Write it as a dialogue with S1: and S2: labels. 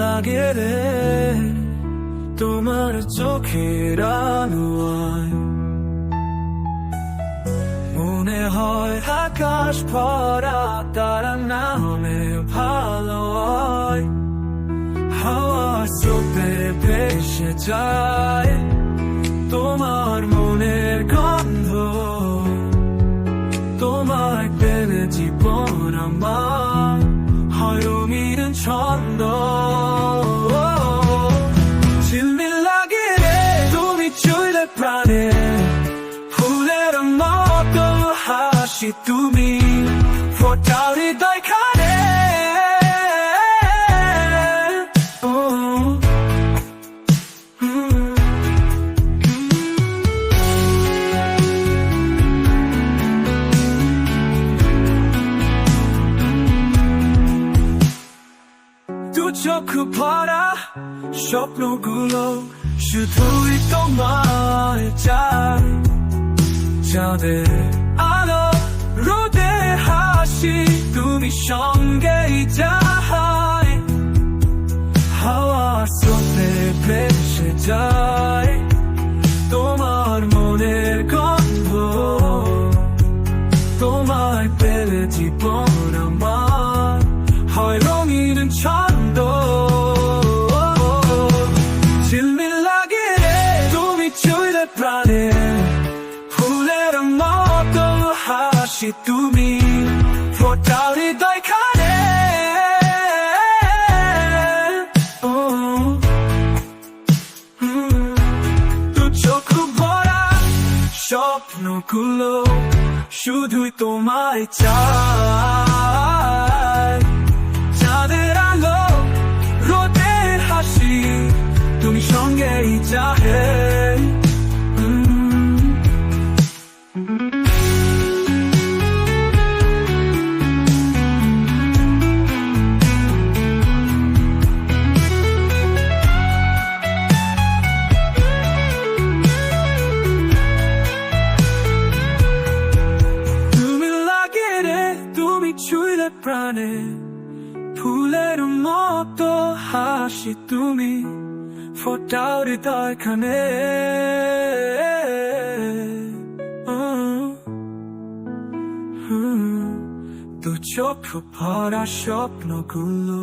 S1: লাগে রে, তোমার চোখের আলোয়। মনে হয় আকাশ ভরা তারা নামে ভালো হাওয়া চোখে ভেসে যায়। প্রাণে ফুলের মতো হাসি তুমি ফোটাও হৃদয়। দু চোখ ভরা স্বপ্নগুলো শুধুই তোমার চাই চাঁদের আলো রোদে হাসি তুমি সঙ্গেই যাই হাওয়া স্রোতে ভেসে যায় তোমার মনের তোমায় হাসি তুমি ফোটাও হৃদয় ভরা স্বপ্নগুলো শুধুই তোমায় চাই প্রাণে ফুলের মতো হাসি তুমি ফোটাও হৃদয়খানে দু চোখ ভরা স্বপ্নগুলো